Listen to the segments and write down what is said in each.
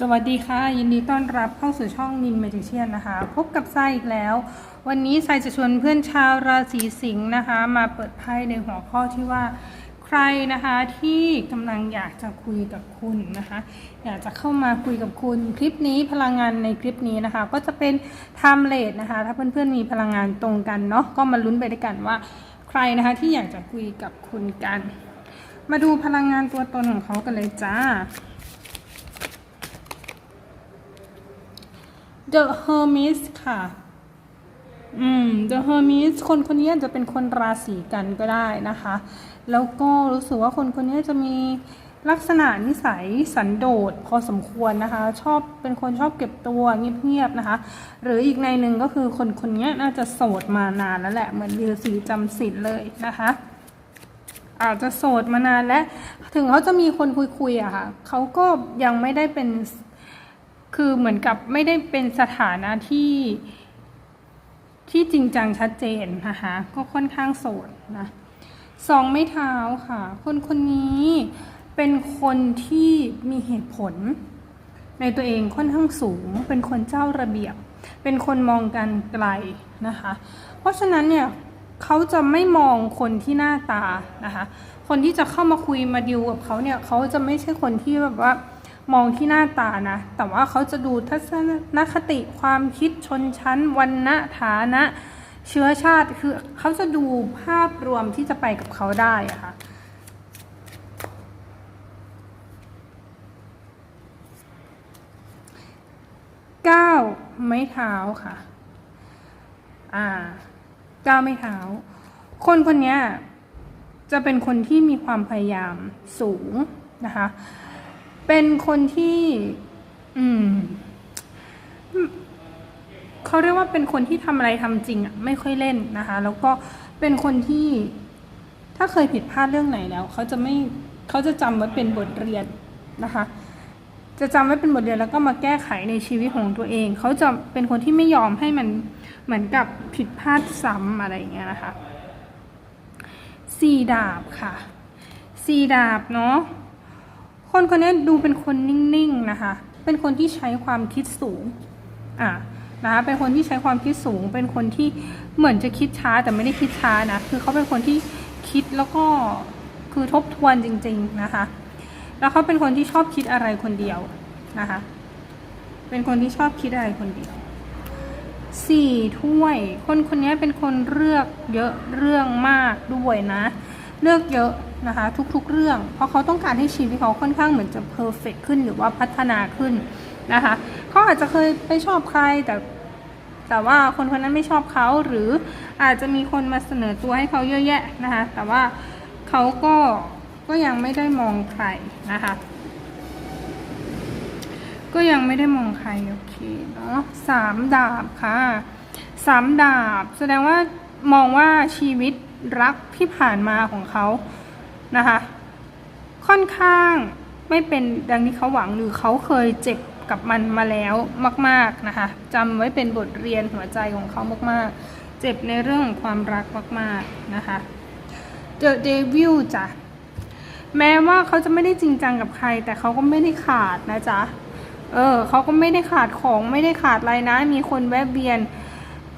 สวัสดีค่ะ ยินดีต้อนรับเข้าสู่ช่องนินเมจิเชียนนะคะ พบกับไซอีกแล้ว วันนี้ไซจะชวนเพื่อนชาวราศีสิงห์นะคะ มาเปิดไพ่ในหัวข้อที่ว่า ใครนะคะที่กำลังอยากจะคุยกับคุณนะคะ อยากจะเข้ามาคุยกับคุณ คลิปนี้พลังงานในคลิปนี้นะคะ ก็จะเป็นไทม์เลทนะคะ ถ้าเพื่อนๆมีพลังงานตรงกันเนาะก็มาลุ้นไปด้วยกันว่า ใครนะคะที่อยากจะคุยกับคุณกัน มาดูพลังงานตัวตนของเขากันเลยจ้า The Hermes ค่ะ อืม The Hermes คนคนนี้จะเป็นคนราศีกันก็ได้นะคะ แล้วก็รู้สึกว่าคนคนนี้จะมีลักษณะนิสัยสันโดษพอสมควรนะคะ ชอบเป็นคนชอบเก็บตัวเงียบๆนะคะ หรืออีกในหนึ่งก็คือคนคนนี้น่าจะโสดมานานแล้วแหละเหมือนฤาษีจำศีลเลยนะคะอาจจะโสดมานานและ ถึงเขาจะมีคนคุยๆอะค่ะเขาก็ยังไม่ได้เป็น คือเหมือนกับไม่ได้เป็นสถานะที่ที่จริงจังชัดเจนนะคะก็ค่อนข้างโสดนะสองไม้เท้าค่ะ คนคนนี้เป็นคนที่มีเหตุผล ในตัวเองค่อนข้างสูง เป็นคนเจ้าระเบียบ เป็นคนมองกันไกลนะคะ เพราะฉะนั้นเนี่ยเขาจะไม่มองคนที่หน้าตานะคะ คนที่จะเข้ามาคุยมาดิวกับเขาเนี่ยเขาจะไม่ใช่คนที่แบบว่า มองที่หน้าตานะ แต่ว่าเขาจะดูทัศนคติความคิดชนชั้นวันณะฐานะเชื้อชาติคือเขาจะดูภาพรวมที่จะไปกับเขาได้ะค่ะเก้าไม้เท้าค่ะ อ่าเก้าไม้เท้า คนคนนี้จะเป็นคนที่มีความพยายามสูงนะคะ เป็นคนที่ อืมเขาเรียกว่าเป็นคนที่ทำอะไรทำจริงอะไม่ค่อยเล่นนะคะ แล้วก็เป็นคนที่ ถ้าเคยผิดพลาดเรื่องไหนแล้วเขาจะไม่เขาจะจำไว้เป็นบทเรียนนะคะ จะจำไว้เป็นบทเรียนแล้วก็มาแก้ไขในชีวิตของตัวเอง เขาจะเป็นคนที่ไม่ยอมให้มันเหมือนกับผิดพลาดซ้ำอะไรอย่างเงี้ยนะคะสี่ดาบค่ะสี่ดาบเนาะ คนคนนี้ดูเป็นคนนิ่งๆนะคะ เป็นคนที่ใช้ความคิดสูง อะนะคะ เป็นคนที่ใช้ความคิดสูง เป็นคนที่เหมือนจะคิดช้าแต่ไม่ได้คิดช้านะ คือเขาเป็นคนที่คิดแล้วก็คือทบทวนจริง ๆนะคะ แล้วเขาเป็นคนที่ชอบคิดอะไรคนเดียวนะคะ เป็นคนที่ชอบคิดอะไรคนเดียวสี่ถ้วย คนคนนี้เป็นคนเลือกเยอะเรื่องมากด้วยนะ เลือกเยอะนะคะทุกๆเรื่อง เพราะเขาต้องการให้ชีวิตเขาค่อนข้างเหมือนจะเพอร์เฟกขึ้นหรือว่าพัฒนาขึ้นนะคะเขาอาจจะเคยไปชอบใครแต่แต่ว่าคนคนนั้นไม่ชอบเขาหรืออาจจะมีคนมาเสนอตัวให้เขาเยอะแยะนะคะแต่ว่าเขาก็ก็ยังไม่ได้มองใครนะคะก็ยังไม่ได้มองใครโอเคเนาะสามดาบค่ะสามดาบ แสดงว่ามองว่าชีวิต รักที่ผ่านมาของเขานะคะ ค่อนข้างไม่เป็นดังที่เขาหวังหรือเขาเคยเจ็บกับมันมาแล้วมาก ๆนะคะจำไว้เป็นบทเรียนหัวใจของเขามากๆ เจ็บในเรื่องของความรักมาก ๆ นะคะ The Devil จ้ะแม้ว่าเขาจะไม่ได้จริงจังกับใคร แต่เขาก็ไม่ได้ขาดนะจ๊ะ เออเขาก็ไม่ได้ขาดของไม่ได้ขาดอะไรนะ มีคนแวะเวียน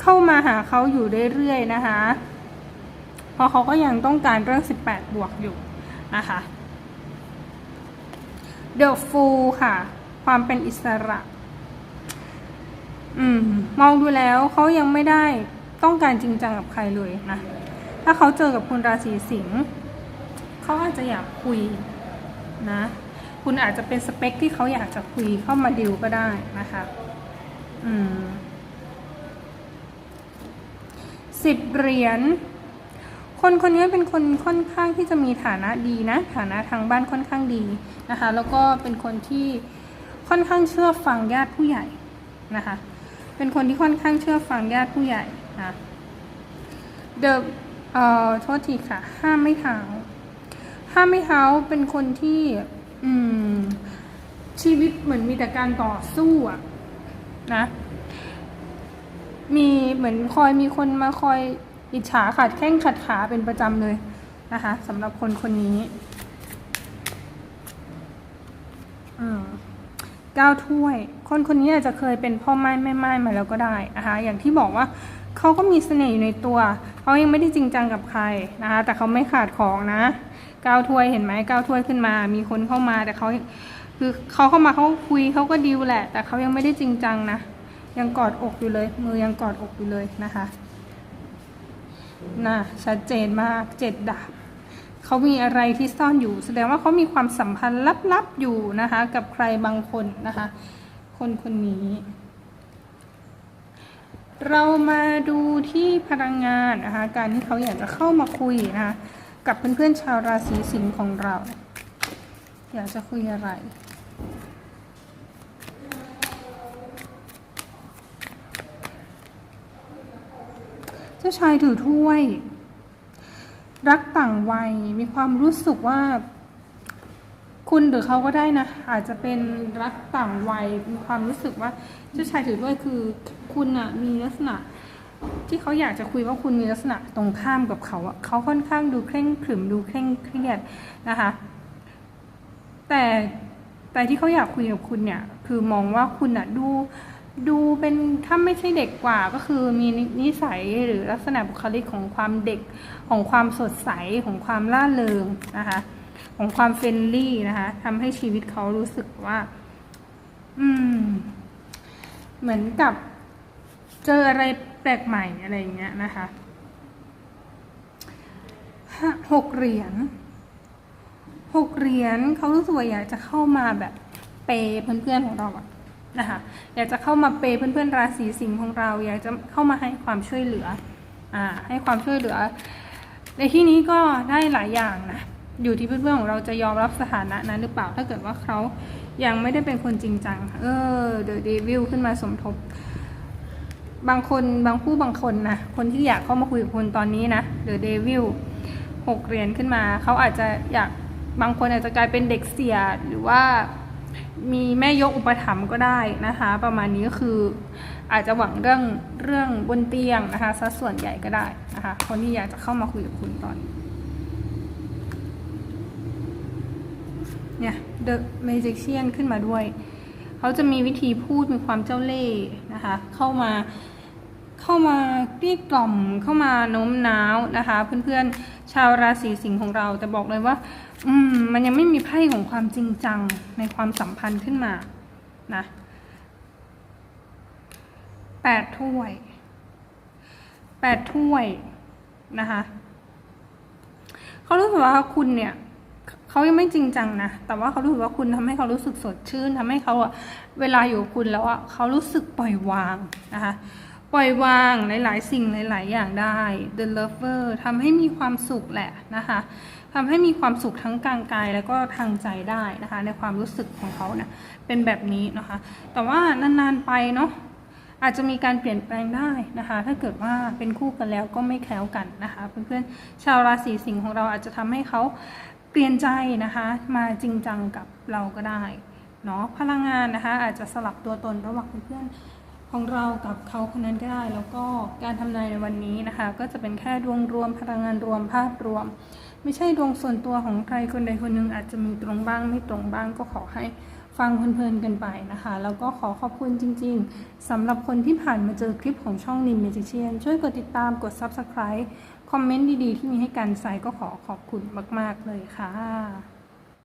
เข้ามาหาเขาอยู่เรื่อยๆนะคะ เพราะเขาก็ยังต้องการเรื่อง 18 บวกอยู่นะคะ The Fool ค่ะ ความเป็นอิสระ อืม มองดูแล้วเขายังไม่ได้ต้องการจริงจังกับใครเลยนะ ถ้าเขาเจอกับคุณราศีสิงห์เขาอาจจะอยากคุยนะ คุณอาจจะเป็นสเปคที่เขาอยากจะคุยเข้ามาดิวก็ได้นะคะ อืมสิบเหรียญ คนคนนี้เป็นคนค่อนข้างที่จะมีฐานะดีนะ ฐานะทางบ้านค่อนข้างดีนะคะ แล้วก็เป็นคนที่ค่อนข้างเชื่อฟังญาติผู้ใหญ่นะคะ เป็นคนที่ค่อนข้างเชื่อฟังญาติผู้ใหญ่นะเดอะเอ่อโทษทีค่ะ ห้ามไม่เท้าห้ามไม่เท้าเป็นคนที่อืมชีวิตเหมือนมีแต่การต่อสู้อะนะ มีเหมือนคอยมีคนมาคอย อิจฉาขัดแข้งขัดขาเป็นประจำเลยนะคะสำหรับคนคนนี้เก้าถ้วย คนคนนี้อาจจะเคยเป็นพ่อไม้แม่ไม้มาแล้วก็ได้นะคะอย่างที่บอกว่าเขาก็มีเสน่ห์อยู่ในตัวเขายังไม่ได้จริงจังกับใครนะคะแต่เขาไม่ขาดของนะเก้าถ้วยเห็นไหมเก้าถ้วยขึ้นมา มีคนเข้ามาแต่เขาคือเขาเข้ามาเขาคุยเขาก็ดีลแหละ แต่เขายังไม่ได้จริงจังนะยังกอดอกอยู่เลย มือยังกอดอกอยู่เลยนะคะ น่ะชัดเจนมากเจ็ดดาบเขามีอะไรที่ซ่อนอยู่ แสดงว่าเขามีความสัมพันธ์ลับๆอยู่นะคะ กับใครบางคนนะคะ คนคนนี้ เรามาดูที่พลังงานนะคะ การที่เขาอยากจะเข้ามาคุยนะคะ กับเพื่อนๆชาวราศีสิงห์ของเรา อยากจะคุยอะไร จ้าชายถือถ้วย รักต่างวัยมีความรู้สึกว่า คุณหรือเขาก็ได้นะ อาจจะเป็นรักต่างวัยมีความรู้สึกว่าเจ้าชายถือด้วยคือ คุณอะมีลักษณะ ที่เขาอยากจะคุยว่าคุณมีลักษณะตรงข้ามกับเขาอะเขาค่อนข้างดูเคร่งขรึมดูเคร่งเครียดนะคะ แต่แต่ที่เขาอยากคุยกับคุณเนี่ย คือมองว่าคุณอะดู ดูเป็นถ้าไม่ใช่เด็กกว่าก็คือมีนิสัยหรือลักษณะบุคลิกของความเด็กของความสดใสของความล่าเริงนะคะของความเฟรนลี่นะคะทำให้ชีวิตเขารู้สึกว่า อืม เหมือนกับ เจออะไรแปลกใหม่อะไรอย่างเงี้ยนะคะหกเหรียญหกเหรียญเขารู้สึกอยากจะเข้ามาแบบเปย์เพื่อนๆของเราอะ นะคะอยากจะเข้ามาเปย์เพื่อนๆราศีสิงห์ของเรา อยากจะเข้ามาให้ความช่วยเหลืออ่าให้ความช่วยเหลือ ในที่นี้ก็ได้หลายอย่างนะอยู่ที่เพื่อนๆของเราจะยอมรับสถานะนั้นหรือเปล่าถ้าเกิดว่าเขายังไม่ได้เป็นคนจริงจังเออเดอะเดวิลขึ้นมาสมทบ บางคนบางผู้บางคนนะคนที่อยากเข้ามาคุยกับคุณตอนนี้นะเดอะเดวิลหกเหรียญขึ้นมา เขาอาจจะอยากบางคนอาจจะกลายเป็นเด็กเสียหรือว่า มีแม่ยกอุปถัมภ์ก็ได้นะคะ ประมาณนี้ก็คืออาจจะหวังเรื่องเรื่องบนเตียงนะคะสัดส่วนใหญ่ก็ได้นะคะ คนที่อยากจะเข้ามาคุยกับคุณตอนเนี่ย The Magician ขึ้นมาด้วย เขาจะมีวิธีพูดมีความเจ้าเล่ห์นะคะ เข้ามาเข้ามาเกลี้ยกล่อมเข้ามาโน้มน้าวนะคะ เพื่อนๆ ชาวราศีสิงห์ของเราแต่บอกเลยว่า อืม มันยังไม่มีไพ่ของความจริงจังในความสัมพันธ์ขึ้นมานะแปดถ้วยแปดถ้วยนะคะเขารู้สึกว่าคุณเนี่ยเขายังไม่จริงจังนะแต่ว่าเขารู้สึกว่าคุณทำให้เขารู้สึกสดชื่นทำให้เขาอะเวลาอยู่กับคุณแล้วอะเขารู้สึกปล่อยวางนะคะ ปล่อยวางหลาย ๆ สิ่งหลาย ๆ อย่างได้ The Lover ทำให้มีความสุขแหละนะคะทำให้มีความสุขทั้งกางกายแล้วก็ทางใจได้นะคะ ในความรู้สึกของเขาเนี่ยเป็นแบบนี้นะคะ แต่ว่านาน ๆ ไปเนาะอาจจะมีการเปลี่ยนแปลงได้นะคะ ถ้าเกิดว่าเป็นคู่กันแล้วก็ไม่แคล้วกันนะคะ เพื่อนๆชาวราศีสิงห์ของเราอาจจะทำให้เขาเปลี่ยนใจนะคะ มาจริงจังกับเราก็ได้เนาะพลังงานนะคะ อาจจะสลับตัวตนระหว่างเพื่อน ของเรากับเขาคนนั้นก็ได้ แล้วก็การทำนายในวันนี้นะคะ ก็จะเป็นแค่ดวงรวมพลังงานรวมภาพรวม ไม่ใช่ดวงส่วนตัวของใครคนใดคนหนึ่งอาจจะมีตรงบ้างไม่ตรงบ้างก็ขอให้ฟังเพลินๆกันไปนะคะ แล้วก็ขอขอบคุณจริงๆสำหรับคนที่ผ่านมาเจอคลิปของช่องนิมเมจิเชียนช่วยกดติดตามกด Subscribe คอมเมนต์ดีๆ ที่มีให้กันใส่ก็ขอขอบคุณมาก ๆ เลยค่ะ